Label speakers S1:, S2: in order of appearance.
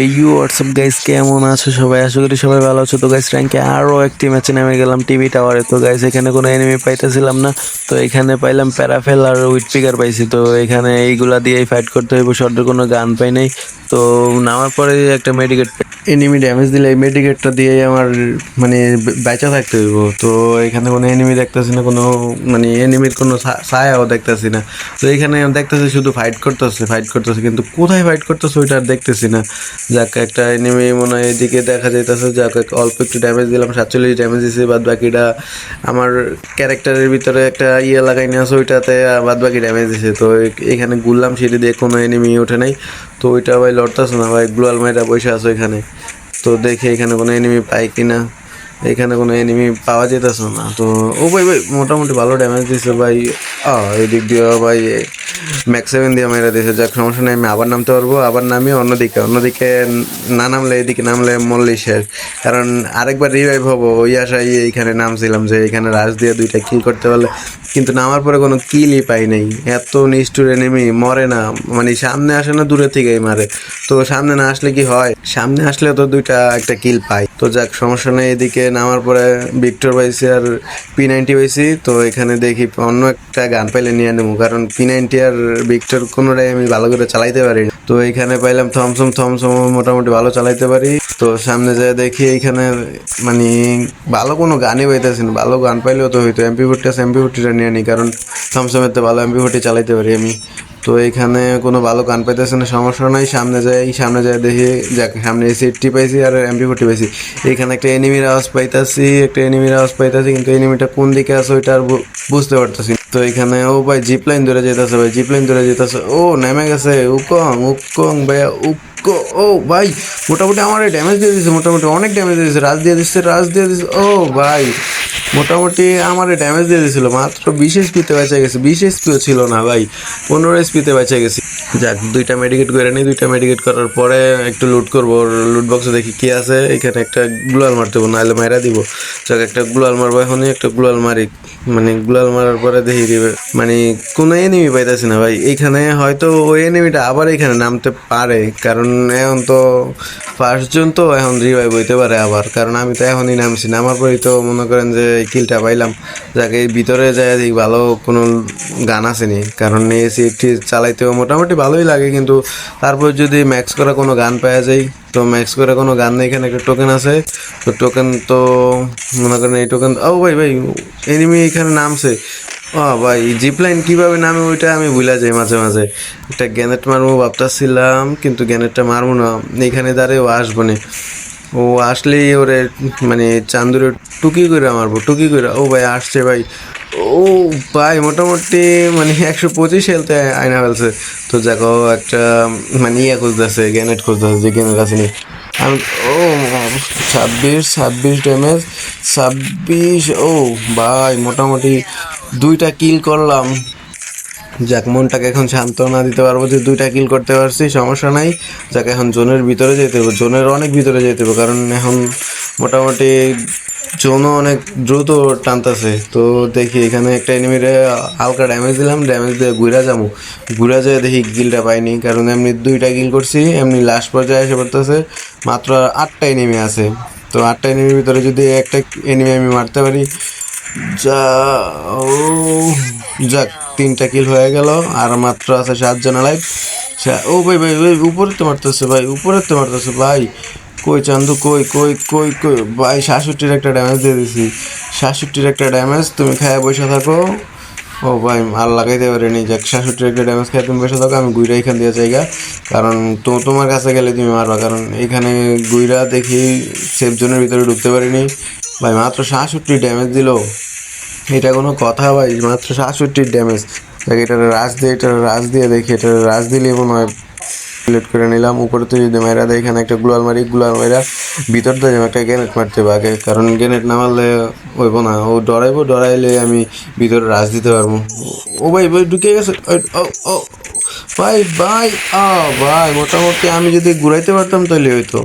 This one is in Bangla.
S1: এই ইউ হোয়াটসঅ্যাপ গাইস কেমন আছো সবাই? আশা করি সবাই ভালো আছো। তো গাইস র্যাঙ্কে আরও একটি ম্যাচে নেমে গেলাম টিভি টাওয়ারে তো গাইস এখানে কোনো এনিমি পাইতেছিলাম না। তো, এখানে পাইলাম প্যারাফেল আর উইট পিকার পাইছি। তো, এখানে এইগুলা দিয়েই ফাইট করতে হইব। শর্টের কোনো গান পাই নাই। তো নামার পরে একটা মেডিকেট এনিমি ড্যামেজ দিলে এই মেডিকেটটা দিয়ে আমার মানে বেঁচা থাকতে হইব। তো এখানে কোনো এনিমি দেখতেছি না, কোনো মানে এনিমির কোনো ছায়াও দেখতেছি না। তো এখানে দেখতেছি শুধু ফাইট করতেছে ফাইট করতেছে, কিন্তু কোথায় ফাইট করতেছে ওইটা আর দেখতেছি না। যাক, একটা এনিমি মনে হয় এদিকে দেখা যাইতেছে, যাক অল্প একটু ড্যামেজ দিলাম, সাতচল্লিশ ড্যামেজ দিছে বাদ বাকিটা আমার ক্যারেক্টারের ভিতরে একটা ইয়ে লাগাই নিয়ে আছে, ওইটাতে বাদ বাকি ড্যামেজ দিছে। তো এখানে ঘুরলাম, সিঁড়ি দিয়ে কোনো এনিমি ওঠে নাই। তো ওইটা ভাই লড়তেছে না ভাই গ্লোয়াল মাইরা বসে আছে এখানে তো দেখে এখানে কোনো এনিমি পাই কিনা। এখানে কোনো এনিমি পাওয়া যেতেছে না। তো ও ভাই ভাই, মোটামুটি ভালো ড্যামেজ দিছে ভাই। আ এদিক দিয়ে ভাই ম্যাক্স সেভেন দিয়ে মেরে দিয়েছে যাক, সমস্যা নেই, আমি আবার নামতে পারব, আবার নামি অন্যদিকে। অন্যদিকে না নামলে, এদিকে নামলে মরলেই শেষ। কারণ আরেকবার রিভাইভ হব, ওই আশায় এইখানে নামছিলাম যে এখানে রাশ দিয়ে দুইটা কিল করতে পারলে কিন্তু নামার পরে কোনো কিলই পাই নাই। এত নিষ্ঠুর এনিমি মরে না। মানে সামনে আসে না, দূরে থেকেই মারে। তো সামনে না আসলে কি হয়? সামনে আসলে তো দুইটা একটা কিল পাই। তো যাক, সমস্যা নেই। এদিকে নামার পরে ভিক্টর পাইছি আর পি নাইনটি পাইছি তো এখানে দেখি অন্য একটা গান পাইলে নিয়ে নেব। কারণ পি নাইনটি আর ভিক্টর কোনোটাই আমি ভালো করে চালাইতে পারি তো এখানে পাইলাম থমসম থমসম মোটামুটি ভালো চালাইতে পারি। তো সামনে যায় দেখি এখানে মানে ভালো কোনো গানই পাইতেছি না। ভালো গান পাইলেও তো হয়তো এমপি ফোরটি আছে এমপি ফোরটিটা নিয়ে নিই কারণ থমসমের তো ভালো এমপি ফোরটি চালাইতে পারি আমি। তো এখানে কোনো ভালো গান পাইতেছে না, সমস্যা নাই, সামনে যাই সামনে যাই দেখি, যাক, সামনে এসে এইটটি পাইছি আর এমপি ফোরটি পাইছি। এখানে একটা এনিমির আওয়াজ পাইতাছি, একটা এনিমির আওয়াজ পাইতাছি, কিন্তু এনিমিটা কোন দিকে আছে ওইটা আর বুঝতে পারতেছি। তো এখানে, ও ভাই জিপ লাইন ধরে যেতেছে ভাই জিপ লাইন ধরে যেতেছে ও, নেমে গেছে। উকং উকং ভাইয়া, উক। ও ভাই, মোটামুটি আমার ড্যামেজ দিয়ে দিচ্ছে মোটামুটি অনেক ড্যামেজ দিয়েছে রাজ দিয়ে দিচ্ছে রাজ দিয়ে দিচ্ছে ও ভাই মোটামুটি আমার ড্যামেজ দিয়ে দিয়েছিল, মাত্র বিশ এসপিতে বেঁচে গেছে। বিশ এসপিও ছিল না ভাই, পনেরো এসপিতে বেঁচে গেছি। যাক, দুইটা মেডিকেট করে নিই দুইটা মেডিকেট করার পরে একটু লুট করব লুট বক্সে দেখি কি আছে। এখানে একটা গ্লোয়াল মারতে হব, নাহলে মাইরা দিব। যাক, একটা গ্লোয়াল মারবো, এখনই একটা গ্লোয়াল মারি। মানে গ্লোয়াল মারার পরে দেখি দিবে মানে কোনো এনিমি পাইতেছি না ভাই। এইখানে হয়তো ওই এনিমিটা আবার এখানে নামতে পারে, কারণ এখন তো ফার্স্ট জন তো এখন রিভাইভ হইতে পারে আবার। কারণ আমি তো এখনই নামছি, নামার পরেই তো মনে করেন যে কিলটা পাইলাম। যাকে, এই ভিতরে যায় দেখি ভালো কোনো গান আসেনি। কারণ এসি একটি চালাইতেও মোটামুটি ভালোই লাগে, কিন্তু তারপর যদি ম্যাক্স করা কোনো গান পাওয়া যায় তো ম্যাক্স করে কোনো গান নেই, এখানে একটা টোকেন আছে। তো টোকেন তো মনে করেন এই টোকেন ও ভাই ভাই এনিমি এখানে নামছে। ও ভাই জিপ লাইন কীভাবে নামে ওইটা আমি ভুলে যাই মাঝে মাঝে। একটা গ্যানেট মারবো ভাবতেছিলাম, কিন্তু গ্যানেটটা মারবো না। এখানে দাঁড়িয়ে আসব না। ও আসলেই ওরে মানে চান্দুরে টুকি করে মারবো, টুকি করে। ও ভাই আসছে ভাই। ও ভাই, মোটামুটি মানে একশো পঁচিশ হেলতে আয়না ফেলছে। তো দেখো, একটা মানে ইয়ে খুঁজতেছে গ্যানেট খুঁজতেছে, যে গ্যানেট আসেনি আমি, ও ছাব্বিশ ছাব্বিশ ড্যামেজ ছাব্বিশ, ও ভাই, মোটামুটি দুইটা কিল করলাম। যাক, মনটাকে এখন সান্ত্বনা দিতে পারব যে দুইটা কিল করতে পারছি, সমস্যা নাই। যাক, এখন জোনের ভিতরে যেতে হবে, জোনের অনেক ভিতরে যেতে হবে, কারণ এখন মোটামুটি জোনও অনেক দ্রুত টানতেছে। তো দেখি, এখানে একটা এনিমিরে হালকা ড্যামেজ দিলাম ড্যামেজ দিয়ে ঘুরা যাব। ঘুরা যায় দেখি গিলটা পাইনি, কারণ এমনি দুইটা গিল করছি, এমনি লাস্ট পর্যায়ে এসে পড়তেছে, মাত্র আটটা এনিমি আছে। তো আটটা এনিমির ভিতরে যদি একটা এনিমি আমি মারতে পারি, যা, ও, যাক তিনটা কিল হয়ে গেল, আর মাত্র আছে সাতজন লাইভ ও ভাই ভাই ভাই, উপরে তো মারতেছে ভাই, উপরে তো মারতেছে ভাই। কই চান্দু, কই কই কই কই? ভাই, সাতষট্টির একটা ড্যামেজ দিয়ে দিছি। সাতষট্টির একটা ড্যামেজ তুমি খায় বসে থাকো। ও ভাই আর লাগাইতে পারিনি যাক, সাতষট্টির একটা ড্যামেজ খায় তুমি বসে থাকো, আমি গুইরা এখান দিয়ে জায়গা কারণ তো তোমার কাছে গেলে তুমি মারবা, কারণ এখানে গুইরা দেখি সেফ জোনের ভিতরে ঢুকতে পারিনি। ভাই, মাত্র সাতষট্টি ড্যামেজ দিলো। এটা কোনো কথা ভাই, মাত্র সাতষট্টির ড্যামেজ এটা রাজ দিয়ে এটা রাজ দিয়ে দেখি এটা রাজ দিলে মনে হয় করে নিলাম। উপরে তো যদি মেয়েরা দেয় এখানে একটা গ্লোয়াল মারি গ্লোয়াল মারা ভিতর তো একটা গ্যানেট মারতে হবে আগে কারণ গ্যানেট না মারলে হইব না। ও ডরাইবো, ডরাইলে আমি ভিতরে রাজ দিতে পারব। ও ভাই ভাই, ঢুকে গেছে। ভাই ভাই, আ, ভাই, মোটামুটি আমি যদি ঘুরাইতে পারতাম তাহলে হইতো।